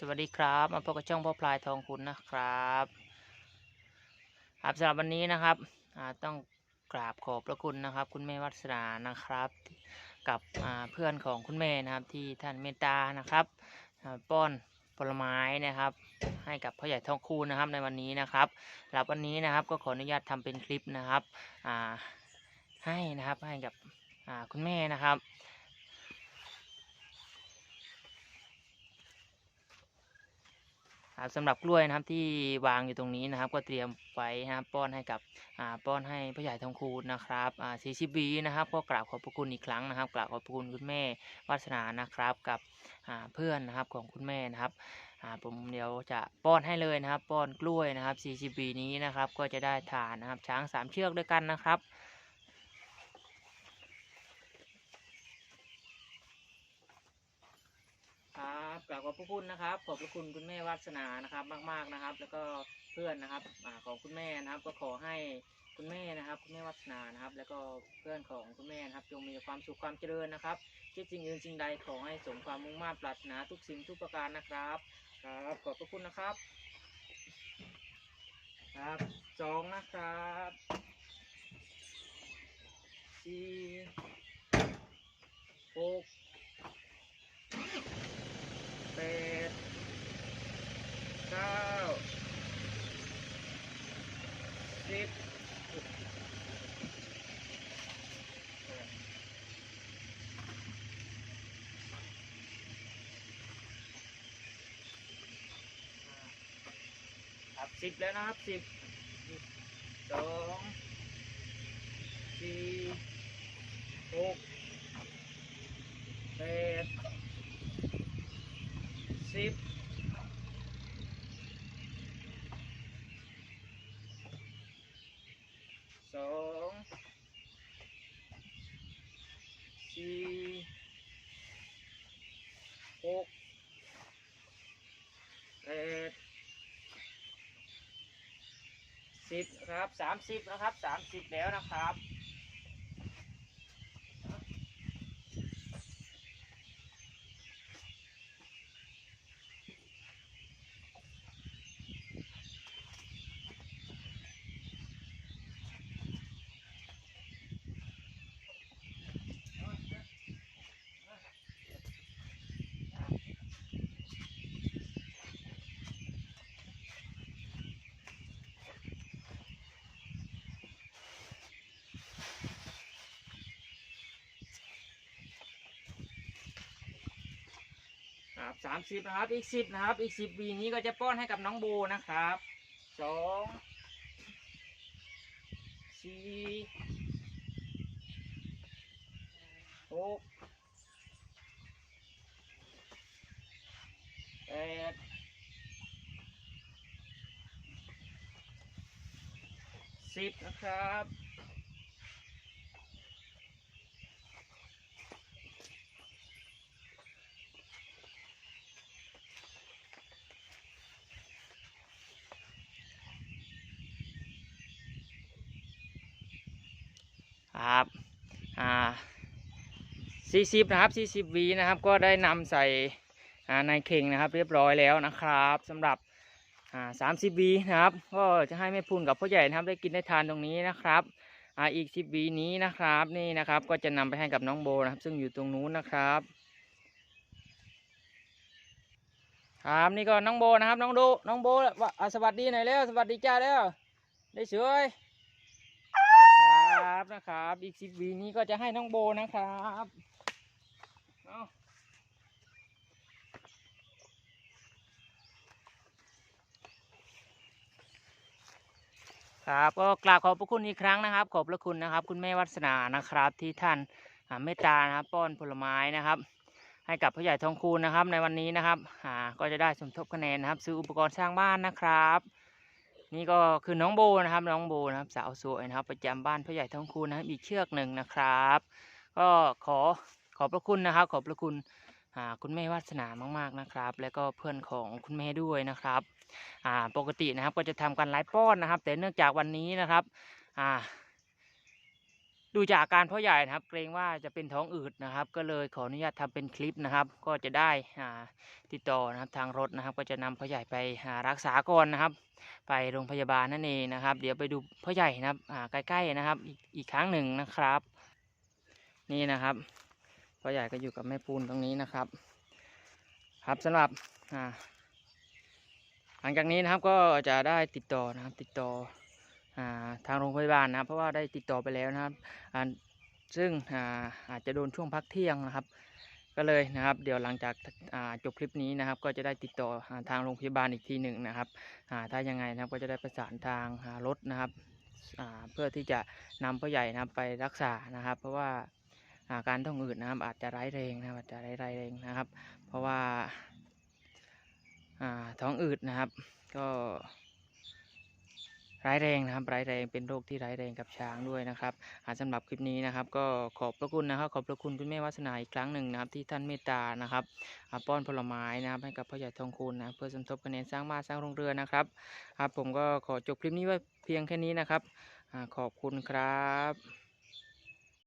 สวัสดีครับมาพบกับช่องพ่อพลายทองคุณนะครับครับสำหรับวันนี้นะครับต้องกราบขอบพระคุณนะครับ คุณแม่วัสนานะครับ กับเพื่อนของคุณแม่นะครับ ที่ท่านเมตตานะครับป้อนผลไม้นะครับ ให้กับพ่อใหญ่ทองคูณนะครับในวันนี้นะครับสำหรับวันนี้นะครับก็ขออนุญาตทำเป็นคลิปนะครับให้นะครับให้กับคุณแม่นะครับ ครับสำหรับกล้วยนะครับที่วางอยู่ตรงนี้นะครับ ก็เตรียมไว้นะครับป้อนให้กับอ่าป้อนให้พ่อใหญ่ทองคูณนะครับอ่าซีซีบีนะครับก็กราบขอบพระคุณอีกครั้งนะครับ กราบขอบพระคุณคุณแม่วาสนานะครับกับอ่าเพื่อนนะครับของคุณแม่นะครับอ่าผมเดี๋ยวจะป้อนให้เลยนะครับ ป้อนกล้วยนะครับ CCB นี้นะครับก็จะได้ทานนะครับช้างสามเชือกด้วยกันนะครับ ครับกราบ ขอบพระคุณนะครับ ขอบพระคุณคุณแม่วาสนานะครับมาก ๆนะครับ แล้วก็เพื่อนนะครับอของคุณแม่นะครับ ก็ขอให้คุณแม่นะครับ คุณแม่วาสนานะครับ แล้วก็เพื่อนของคุณแม่นะครับจงมีความสุขความเจริญนะครับคิดสิ่งอื่นสิ่งใดขอให้สมความมุ่งมั่นปรารถนาทุกสิ่งทุกประการนะครับ ครับ ขอบพระคุณนะครับ ครับสองนะครับสี่หก แปดเก้าสิบครับสิบแล้วนะครับสิบสองสี่หกแปดสิบสองสี่หกแปด สิบครับสามสิบนะครับสามสิบแล้วนะครับ ครับสามสิบนะครับ อีกสิบนะครับ อีกสิบวีนี้ก็จะป้อนให้กับน้องโบนะครับสองสี่หกแปดสิบนะครับ อ่า 40นะครับ40วีนะครับก็ได้นำใส่ในเข่งนะครับ เรียบร้อยแล้วนะครับสำหรับ30วีนะครับ ก็จะให้แม่พูนกับพ่อใหญ่นะครับได้กินได้ทานตรงนี้นะครับออีก10วีนี้นะครับนี่นะครับก็จะนำไปให้กับน้องโบนะครับ ซึ่งอยู่ตรงนู้นนะครับครับนี่ก็น้องโบนะครับน้องโดน้องโบสวัสดีหน่อยแล้วสวัสดีจ้าแล้วได้สวยครับนะครับ อีกสิบวีนี้ก็จะให้น้องโบนะครับ เอาครับก็กราบขอบพระคุณอีกครั้งนะครับ ขอบพระคุณนะครับ คุณแม่วัสนานะครับ ที่ท่านเมตตานะครับป้อนผลไม้นะครับ ให้กับผู้ใหญ่ทองคูณนะครับ ในวันนี้นะครับก็จะได้สมทบคะแนนนะครับ ซื้ออุปกรณ์สร้างบ้านนะครับ นี่ก็คือน้องโบนะครับ น้องโบนะครับสาวสวยนะครับ ประจำบ้านพ่อใหญ่ทองคูณนะครับอีกเชือกหนึ่งนะครับ ก็ขอ ขอบพระคุณนะครับ ขอบพระคุณคุณแม่วาสนามากๆนะครับ แล้วก็เพื่อนของคุณแม่ด้วยนะครับปกตินะครับก็จะทำกันไลฟ์ป้อนนะครับ แต่เนื่องจากวันนี้นะครับดูจากอาการพ่อใหญ่นะครับ เกรงว่าจะเป็นท้องอืดนะครับ ก็เลยขออนุญาตทำเป็นคลิปนะครับ ก็จะได้ติดต่อนะครับทางรถนะครับ ก็จะนำพ่อใหญ่ไปรักษาก่อนนะครับ ไปโรงพยาบาลนั่นเองนะครับ เดี๋ยวไปดูพ่อใหญ่นะครับใกล้ๆนะครับ อีกครั้งหนึ่งนะครับ นี่นะครับ พ่อใหญ่ก็อยู่กับแม่ปูนตรงนี้นะครับ ครับสำหรับหลังจากนี้นะครับก็จะได้ติดต่อนะครับติดต่ออทางโรงพยาบาลนะครับเพราะว่าได้ติดต่อไปแล้วนะครับซึ่งอาอาจจะโดนช่วงพักเที่ยงนะครับ ก็เลยนะครับ เดี๋ยวหลังจากาจบคลิปนี้นะครับ ก็จะได้ติดต่อทางโรงพยาบาลอีกทีหนึ่งนะครับถ้ายังไงนะครับก็จะได้ประสานทางารถนะครับเพื่อที่จะนำพ่อใหญ่นะครับไปรักษานะครับ เพราะว่า อาการท้องอืดนะครับอาจจะร้ายแรงนะครับอาจจะร้ายแรงนะครับ เพราะว่าท้องอืดนะครับก็ร้ายแรงนะครับร้ายแรงเป็นโรคที่ร้ายแรงกับช้างด้วยนะครับอ่าสำหรับคลิปนี้นะครับ ก็ขอบพระคุณนะครับขอบพระคุณคุณแม่วัสนาอีกครั้งหนึ่งนะครับ ที่ท่านเมตตานะครับป้อนผลไม้นะครับให้กับพ่อใหญ่ทองคูณนะเพื่อสมทบคะแนนสร้างบ้านสร้างโรงเรือนนะครับครับ ผมก็ขอจบคลิปนี้ไว้เพียงแค่นี้นะครับขอบคุณครับ